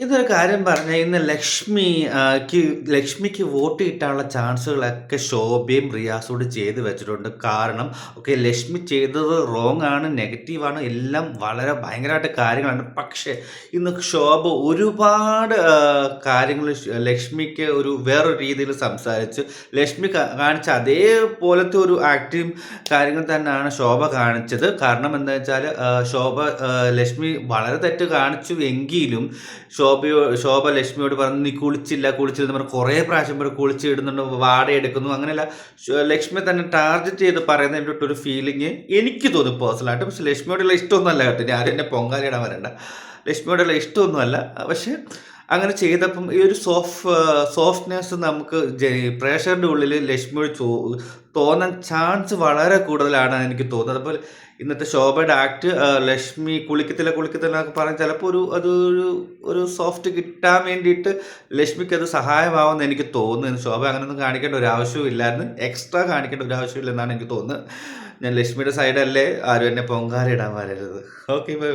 ഇതൊരു കാര്യം പറഞ്ഞ ഇന്ന് ലക്ഷ്മി ആ, ക്ക് ലക്ഷ്മിക്ക് വോട്ട് കിട്ടാനുള്ള ചാൻസുകളൊക്കെ ശോഭയും റിയാസോട് ചെയ്ത് വെച്ചിട്ടുണ്ട്. കാരണം ഓക്കെ ലക്ഷ്മി ചെയ്തത് റോങ് ആണ് നെഗറ്റീവാണ് എല്ലാം വളരെ ഭയങ്കരമായിട്ട് കാര്യങ്ങളാണ്. പക്ഷേ ഇന്ന് ശോഭ ഒരുപാട് കാര്യങ്ങൾ ലക്ഷ്മിക്ക് ഒരു വേറൊരു രീതിയിൽ സംസാരിച്ച്. ലക്ഷ്മി കാണിച്ച അതേപോലത്തെ ഒരു ആക്റ്റീവ് കാര്യങ്ങൾ തന്നെയാണ് ശോഭ കാണിച്ചത്. കാരണം എന്താ വെച്ചാൽ ശോഭ ലക്ഷ്മി വളരെ തെറ്റ് കാണിച്ചു എങ്കിലും ശോഭയോ ശോഭ ലക്ഷ്മിയോട് പറഞ്ഞു നീ കുളിച്ചില്ല കുളിച്ചില്ല പറഞ്ഞു കുറേ പ്രാവശ്യം പേര് കുളിച്ച് ഇടുന്നുണ്ട് വാട എടുക്കുന്നു അങ്ങനെയല്ല ലക്ഷ്മി തന്നെ ടാർഗറ്റ് ചെയ്ത് പറയുന്നതിന്റെ ഒരു ഫീലിംഗ് എനിക്ക് തോന്നി പേഴ്സണലായിട്ട് പക്ഷെ ലക്ഷ്മിയോടുള്ള ഇഷ്ടമൊന്നുമല്ല കേട്ടോ. ഞാൻ എന്നെ പൊങ്കാലിടാൻ വരണ്ട. ലക്ഷ്മിയോടുള്ള ഇഷ്ടമൊന്നുമല്ല. പക്ഷെ അങ്ങനെ ചെയ്തപ്പം ഈ ഒരു സോഫ് സോഫ്റ്റ്നെസ് നമുക്ക് പ്രേക്ഷകരുടെ ഉള്ളിൽ ലക്ഷ്മിയോട് ചോ തോന്നാൻ ചാൻസ് വളരെ കൂടുതലാണ് എനിക്ക് തോന്നുന്നത്. അതുപോലെ ഇന്നത്തെ ശോഭയുടെ ആക്ട് ലക്ഷ്മി കുളിക്കത്തില്ല കുളിക്കത്തില്ല എന്നൊക്കെ പറഞ്ഞ് ചിലപ്പോൾ ഒരു അതൊരു ഒരു സോഫ്റ്റ് കിട്ടാൻ വേണ്ടിയിട്ട് ലക്ഷ്മിക്ക് അത് സഹായമാവുമെന്ന് എനിക്ക് തോന്നുന്നു. ശോഭ അങ്ങനെയൊന്നും കാണിക്കേണ്ട ഒരു ആവശ്യവും ഇല്ലായിരുന്നു. എക്സ്ട്രാ കാണിക്കേണ്ട ഒരു ആവശ്യമില്ലെന്നാണ് എനിക്ക് തോന്നുന്നത്. ഞാൻ ലക്ഷ്മിയുടെ സൈഡല്ലേ ആരും എന്നെ പൊങ്കാല ഇടാൻ വരരുത്. Okay bye